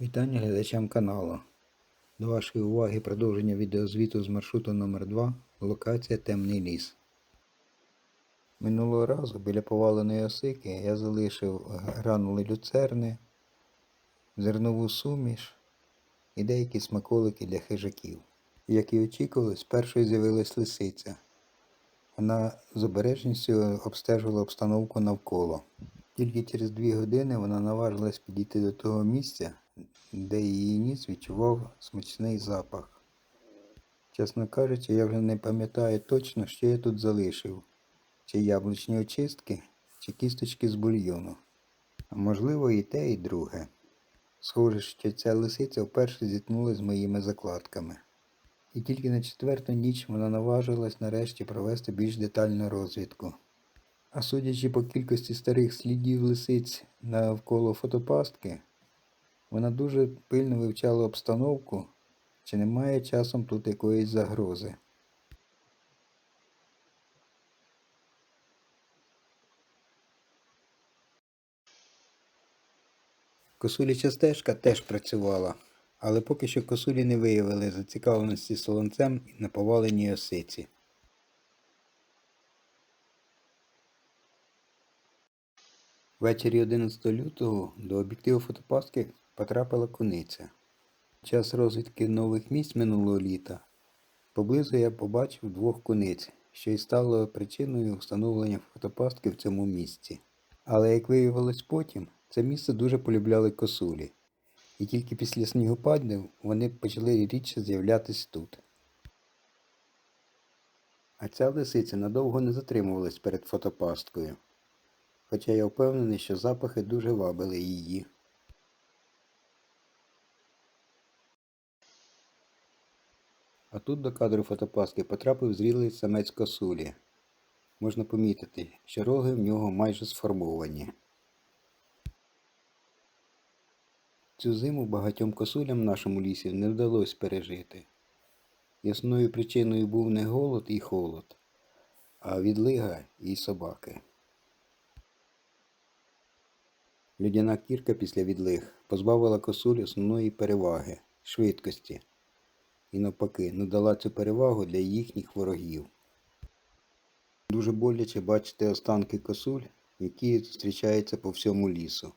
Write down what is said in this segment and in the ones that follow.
Вітання глядачам каналу. До вашої уваги продовження відеозвіту з маршруту номер 2 локація Темний ліс. Минулого разу біля поваленої осики я залишив гранули люцерни, зернову суміш і деякі смаколики для хижаків. Як і очікувалось, першою з'явилась лисиця. Вона з обережністю обстежувала обстановку навколо. Тільки через дві години вона наважилась підійти до того місця, де її ніс відчував смачний запах. Чесно кажучи, я вже не пам'ятаю точно, що я тут залишив, чи яблучні очистки, чи кісточки з бульйону. А можливо і те, і друге. Схоже, що ця лисиця вперше зіткнулася з моїми закладками. І тільки на четверту ніч вона наважилась нарешті провести більш детальну розвідку. А судячи по кількості старих слідів лисиць навколо фотопастки, вона дуже пильно вивчала обстановку, чи немає часом тут якоїсь загрози. Косуляча стежка теж працювала, але поки що косулі не виявили зацікавленості солонцем на поваленій осиці. Ввечері 11 лютого до об'єктиву фотопастки потрапила куниця. Час розвідки нових місць минулого літа поблизу я побачив двох куниць, що й стало причиною встановлення фотопастки в цьому місці. Але як виявилось потім, це місце дуже полюбляли косулі, і тільки після снігопадів вони почали рідше з'являтись тут. А ця лисиця надовго не затримувалась перед фотопасткою хоча я впевнений, що запахи дуже вабили її. А тут до кадру фотопаски потрапив зрілий самець косулі. Можна помітити, що роги в нього майже сформовані. Цю зиму багатьом косулям в нашому лісі не вдалося пережити. Ясною причиною був не голод і холод, а відлига і собаки. Людяна кірка після відлиг позбавила косуль основної переваги швидкості і навпаки надала цю перевагу для їхніх ворогів. Дуже боляче бачити останки косуль, які зустрічаються по всьому лісу.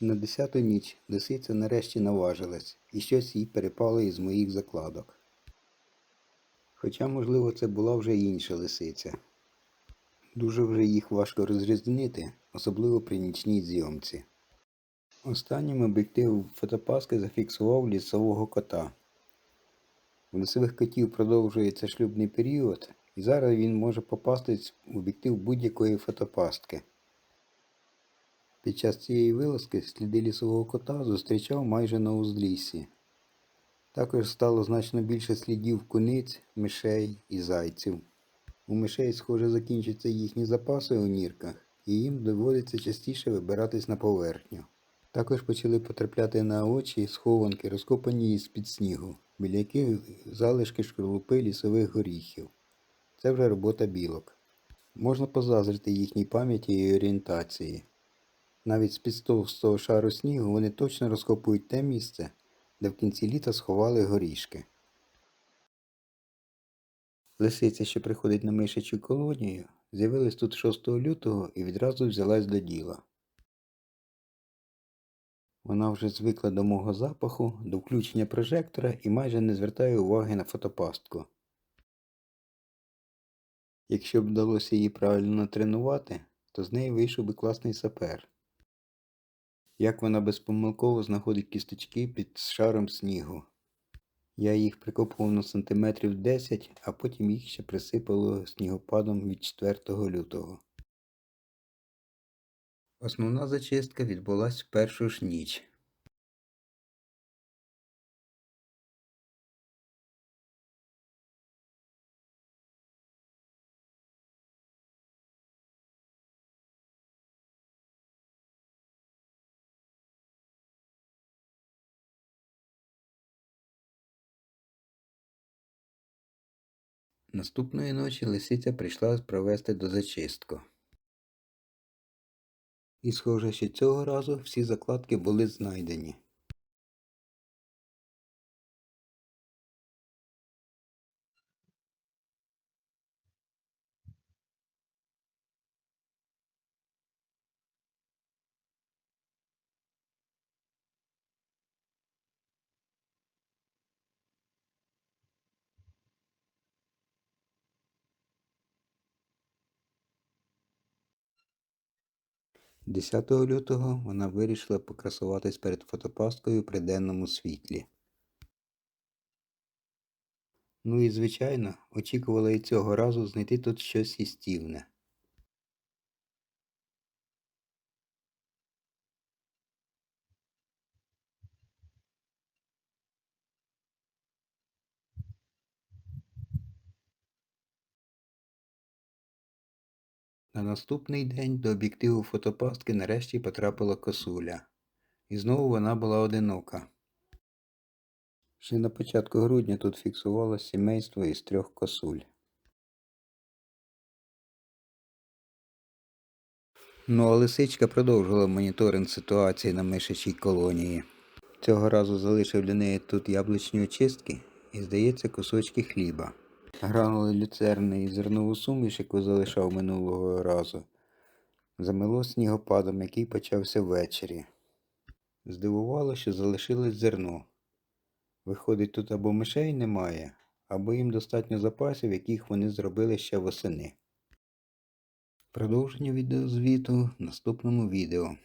На десяту ніч лисиця нарешті наважилась, і щось їй перепало із моїх закладок. Хоча, можливо, це була вже інша лисиця. Дуже вже їх важко розрізнити, особливо при нічній зйомці. Останнім об'єктив фотопаски зафіксував лісового кота. У лісових котів продовжується шлюбний період, і зараз він може попастись в об'єктив будь-якої фотопастки. Під час цієї вилазки сліди лісового кота зустрічав майже на узліссі. Також стало значно більше слідів куниць, мишей і зайців. У мишей, схоже, закінчаться їхні запаси у нірках, і їм доводиться частіше вибиратись на поверхню. Також почали потрапляти на очі схованки, розкопані із-під снігу, біля яких залишки шкарлупи лісових горіхів. Це вже робота білок. Можна позазрити їхній пам'яті і орієнтації. Навіть з-під товстого шару снігу вони точно розкопують те місце, де в кінці літа сховали горішки. Лисиця, що приходить на мишачу колонію, з'явилась тут 6 лютого і відразу взялась до діла. Вона вже звикла до мого запаху, до включення прожектора і майже не звертає уваги на фотопастку. Якщо б вдалося її правильно натренувати, то з неї вийшов би класний сапер. Як вона безпомилково знаходить кісточки під шаром снігу. Я їх прикопував на сантиметрів 10, а потім їх ще присипало снігопадом від 4 лютого. Основна зачистка відбулась в першу ж ніч. Наступної ночі лисиця прийшла провести до зачистку. І, схоже, що цього разу всі закладки були знайдені. – 10 лютого вона вирішила покрасуватись перед фотопасткою при денному світлі. Ну і, звичайно, очікувала і цього разу знайти тут щось їстівне. На наступний день до об'єктиву фотопастки нарешті потрапила косуля. І знову вона була одинока. Ще на початку грудня тут фіксувалося сімейство із трьох косуль. Ну а лисичка продовжувала моніторинг ситуації на мишачій колонії. Цього разу залишив для неї тут яблучні очистки і, здається, кусочки хліба. Гранули люцерни і зернову суміш, яку залишав минулого разу, замело снігопадом, який почався ввечері. Здивувало, що залишилось зерно. Виходить, тут або мишей немає, або їм достатньо запасів, яких вони зробили ще восени. Продовження відеозвіту в наступному відео.